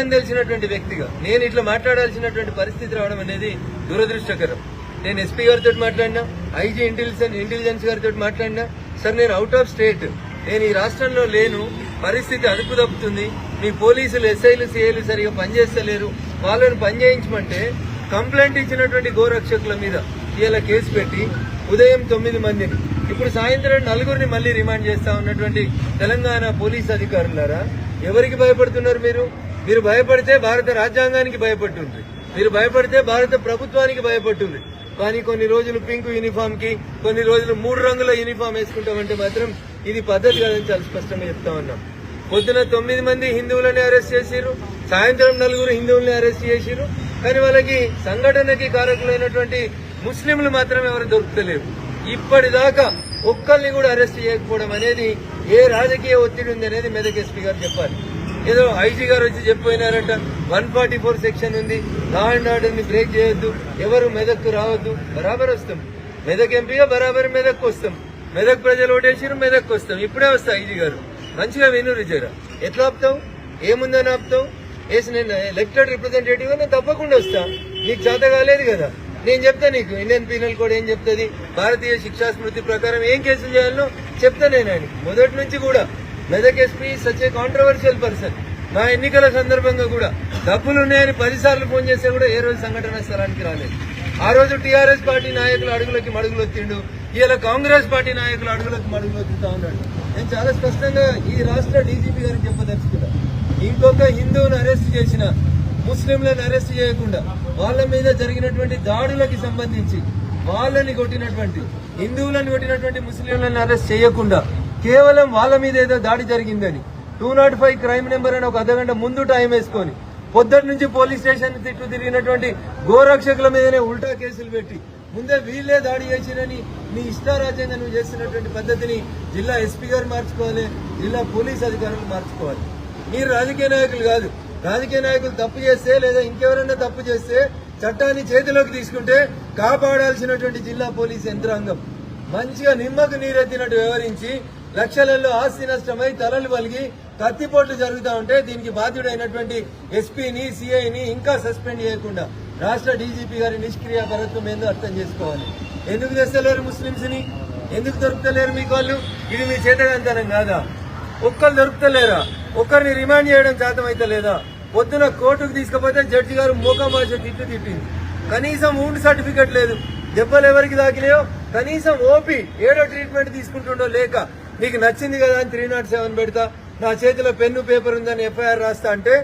చట్టం తెలిసినటువంటి వ్యక్తిగా నేను ఇట్లా మాట్లాడాల్సినటువంటి పరిస్థితి రావడం అనేది దురదృష్టకరం. నేను ఎస్పీ గారితో మాట్లాడినా ఐజీ ఇంటెలిజెన్స్ ఇంటెలిజెన్స్ గారితో మాట్లాడినా సార్ నేను అవుట్ ఆఫ్ స్టేట్ నేను ఈ రాష్ట్రంలో లేను పరిస్థితి అదుపు తప్పుతుంది. మీ పోలీసులు ఎస్ఐలు సిఐలు సరిగా పనిచేస్తలేరు. వాళ్ళని పని చేయించమంటే కంప్లైంట్ ఇచ్చినటువంటి గోరక్షకుల మీద ఇలా కేసు పెట్టి ఉదయం తొమ్మిది మందిని ఇప్పుడు సాయంత్రం నలుగురిని మళ్ళీ రిమాండ్ చేస్తా ఉన్నటువంటి తెలంగాణ పోలీస్ అధికారులారా ఎవరికి భయపడుతున్నారు మీరు? మీరు భయపడితే భారత రాజ్యాంగానికి భయపడుతుంది. మీరు భయపడితే భారత ప్రభుత్వానికి భయపడుతుంది. కానీ కొన్ని రోజులు పింక్ యూనిఫామ్కి కొన్ని రోజులు మూడు రంగుల యూనిఫామ్ వేసుకుంటామంటే మాత్రం ఇది పద్ధతి కాదని చాలా స్పష్టంగా చెప్తా ఉన్నాం. పొద్దున తొమ్మిది మంది హిందువులని అరెస్ట్ చేసిరు సాయంత్రం నలుగురు హిందువుల్ని అరెస్ట్ చేసిరు కానీ వాళ్ళకి సంఘటనకి కారకులైనటువంటి ముస్లింలు మాత్రం ఎవరు దొరుకుతలేరు. ఇప్పటిదాకా ఒక్కరిని కూడా అరెస్ట్ చేయకపోవడం అనేది ఏ రాజకీయ ఒత్తిడి ఉంది అనేది మెదక్ ఎస్పీ గారు చెప్పాలి. ఏదో ఐజీ గారు వచ్చి చెప్పిపోయినారంట. వన్ ఫార్టీ ఫోర్ సెక్షన్ ఉంది. లా అండ్ బ్రేక్ చేయొద్దు. ఎవరు మెదక్కు రావద్దు. బరాబర్ వస్తాం. మెదక్ ఎంపీగా బరాబర్ మెదక్కు వస్తాం. మెదక్ ప్రజలు ఓటేసారు మెదక్కు వస్తాం. ఇప్పుడే వస్తా ఐజీ గారు. మంచిగా వినురు జరా ఎట్లా ఆపుతావు? ఏముందని ఆపుతావు? వేసి నేను ఎలక్టెడ్ రిప్రజెంటేటివ్ నేను తప్పకుండా వస్తా. నీకు చేత కాలేదు కదా. నేను చెప్తా నీకు. ఇండియన్ పీనల్ కోడ్ ఏం చెప్తుంది? భారతీయ శిక్షా స్మృతి ప్రకారం ఏం కేసులు చేయాలో చెప్తా నేను ఆయన మొదటి నుంచి కూడా. Medak SP such a controversial person నా ఎన్నికల సందర్భంగా కూడా డబ్బులు ఉన్నాయని పదిసార్లు ఫోన్ చేస్తే కూడా ఏ రోజు సంఘటన స్థలానికి రాలేదు. ఆ రోజు టీఆర్ఎస్ పార్టీ నాయకులు అడుగులకి మడుగులు వచ్చిండు ఇలా కాంగ్రెస్ పార్టీ నాయకులు అడుగులకి మడుగులు వస్తుతా ఉన్నాడు. నేను చాలా స్పష్టంగా ఈ రాష్ట్ర డీజీపీ గారికి చెప్పదలుచుకున్నా. ఇంకొక హిందువుని అరెస్ట్ చేసిన ముస్లింలను అరెస్ట్ చేయకుండా వాళ్ళ మీద జరిగినటువంటి దాడులకి సంబంధించి వాళ్ళని కొట్టినటువంటి హిందువులను కొట్టినటువంటి ముస్లింలను అరెస్ట్ చేయకుండా కేవలం వాళ్ళ మీద ఏదో దాడి జరిగిందని. Two not five crime number అని ఒక అర్ధగంట ముందు టైం వేసుకొని పొద్దుటి నుంచి పోలీస్ స్టేషన్ తిట్టు తిరిగినటువంటి గోరక్షకుల మీదనే ఉల్టా కేసులు పెట్టి ముందే వీళ్ళే దాడి చేసిరని నీ ఇష్టారాజ్యంగా నువ్వు చేస్తున్నటువంటి పద్ధతిని జిల్లా ఎస్పీ గారు మార్చుకోవాలి జిల్లా పోలీస్ అధికారులు మార్చుకోవాలి. మీరు రాజకీయ నాయకులు కాదు. రాజకీయ నాయకులు తప్పు చేస్తే లేదా ఇంకెవరైనా తప్పు చేస్తే చట్టాన్ని చేతిలోకి తీసుకుంటే కాపాడాల్సినటువంటి జిల్లా పోలీస్ యంత్రాంగం. మంచిగా నిమ్మకు నీరెత్తినట్టు వ్యవహరించి లక్షలలో ఆస్తి నష్టమై తలలు పలిగి కత్తిపోట్లు జరుగుతూ ఉంటే దీనికి బాధ్యుడైనటువంటి ఎస్పీని సిఐని ఇంకా సస్పెండ్ చేయకుండా రాష్ట్ర డీజీపీ గారి నిష్క్రియ పరత్వం ఏందో అర్థం చేసుకోవాలి. ఎందుకు తెస్తలేరు ముస్లింస్ని ఎందుకు దొరుకుతలేరు మీకు వాళ్ళు ఇది మీ చేతగంతనం కాదా? ఒక్కరు దొరుకుతలేరా? ఒక్కరిని రిమాండ్ చేయడం శాతం లేదా? పొద్దున కోర్టుకు తీసుకుపోతే జడ్జి గారు మోకమాష తిట్టు తిట్టింది. కనీసం ఊండ్ సర్టిఫికెట్ లేదు. దెబ్బలు ఎవరికి దాకిలేయో కనీసం ఓపి ఏడో ట్రీట్మెంట్ తీసుకుంటుండో లేక నీకు నచ్చింది కదా అని త్రీ నాట్ సెవెన్ పెడతా. నా చేతిలో పెన్ను పేపర్ ఉందని ఎఫ్ఐఆర్ రాస్తా అంటే